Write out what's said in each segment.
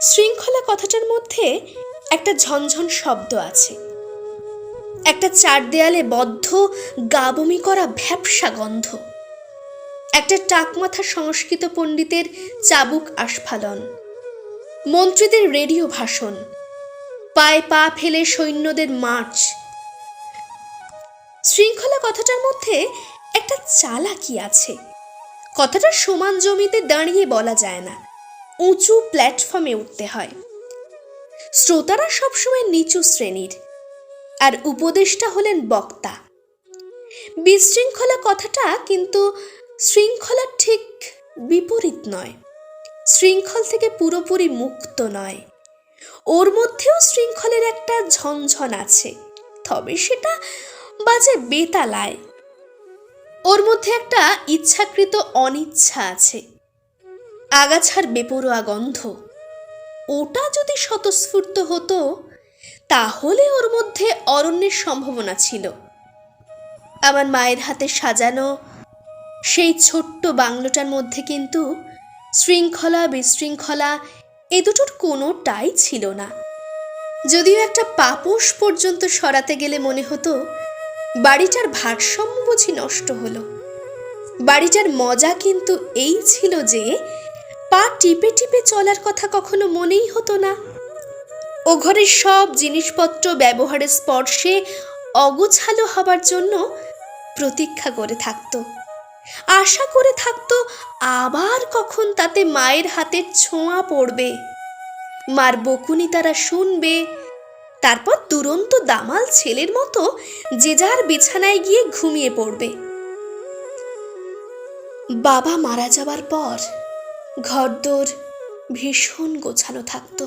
শৃঙ্খলা কথাটার মধ্যে একটা ঝনঝন শব্দ আছে। একটা চার দেয়ালে বদ্ধ, গাবমি করা ভ্যাপসা গন্ধ। একটা টাকমাথা সংস্কৃত পণ্ডিতের চাবুক আস্ফালন। মন্ত্রীদের রেডিও ভাষণ। পায়ে পা ফেলে সৈন্যদের মার্চ। শৃঙ্খলা কথাটার মধ্যে একটা চালাকি আছে। কথাটা সমান জমিতে দাঁড়িয়ে বলা যায় না। উঁচু প্ল্যাটফর্মে উঠতে হয়। শ্রোতারা সবসময় নিচু শ্রেণির। আর উপদেষ্টা হলেন বক্তা। বিশৃঙ্খলা কথাটা কিন্তু শৃঙ্খলার ঠিক বিপরীত নয়। শৃঙ্খল থেকে পুরোপুরি মুক্ত নয়। ওর মধ্যেও শৃঙ্খলের একটা ঝনঝন আছে। তবে সেটা বাজে বেতালায়। ওর মধ্যে একটা ইচ্ছাকৃত অনিচ্ছা আছে। আগাছার বেপরোয়া গন্ধ। ওটা যদি স্বতঃস্ফূর্ত হতো, তাহলে ওর মধ্যে অরণ্যের সম্ভাবনা ছিল। আমার মায়ের হাতে সাজানো সেই ছোট্ট বাংলোটার মধ্যে কিন্তু শৃঙ্খলা, বিশৃঙ্খলা, এ দুটোর কোনোটাই ছিল না। যদিও একটা পাপোশ পর্যন্ত সরাতে গেলে মনে হতো, বাড়িটার ভারসাম্য বুঝি নষ্ট হলো। বাড়িটার মজা কিন্তু এই ছিল যে পা টিপে টিপে চলার কথা কখনো মনেই হতো না। ও ঘরের সব জিনিসপত্র ব্যবহারের স্পর্শে অগুছালো হবার জন্য প্রতীক্ষা করে থাকতো। আশা করে থাকতো আবার কখন তাতে মায়ের হাতের ছোঁয়া পড়বে। মার বকুনি তারা শুনবে। তারপর দুরন্ত দামাল ছেলের মতো যে যার বিছানায় গিয়ে ঘুমিয়ে পড়বে। বাবা মারা যাবার পর ঘরদোর ভীষণ গোছানো থাকতো।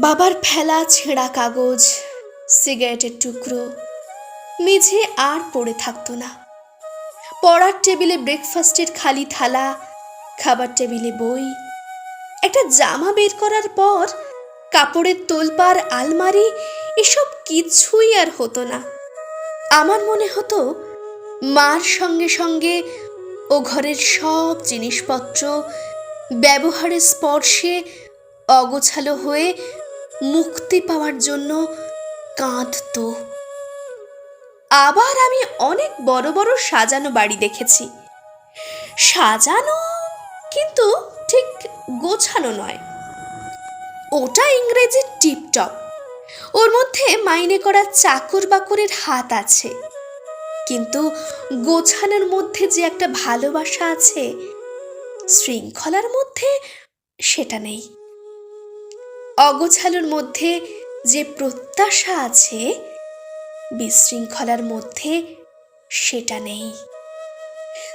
বাবার ফেলা ছেঁড়া কাগজ, সিগারেটের টুকরো, মেঝে আর পড়ে থাকতো না। পড়ার টেবিলে ব্রেকফাস্টের খালি থালা, খাবার টেবিলে বই, একটা জামা বের করার পর কাপড়ের তোলপার আলমারি, এসব কিছুই আর হতো না। আমার মনে হতো, মার সঙ্গে সঙ্গে ও ঘরের সব জিনিসপত্র ব্যবহারের স্পর্শে অগোছালো হয়ে মুক্তি পাওয়ার জন্য কাঁদতো। আবার আমি অনেক বড় বড় সাজানো বাড়ি দেখেছি। সাজানো কিন্তু ঠিক গোছানো নয়। ওটা ইংরেজির টিপটপ। ওর মধ্যে মাইনে করা চাকর বাকরের হাত আছে। কিন্তু গোছানোর মধ্যে যে একটা ভালোবাসা আছে, শৃঙ্খলার মধ্যে সেটা নেই। অগোছালোর মধ্যে যে প্রত্যাশা আছে, বিশৃঙ্খলার মধ্যে সেটা নেই।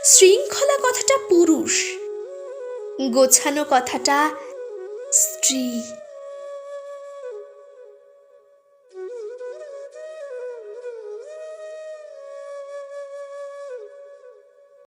শৃঙ্খলা কথাটা পুরুষ, গোছানো কথাটা স্ত্রী।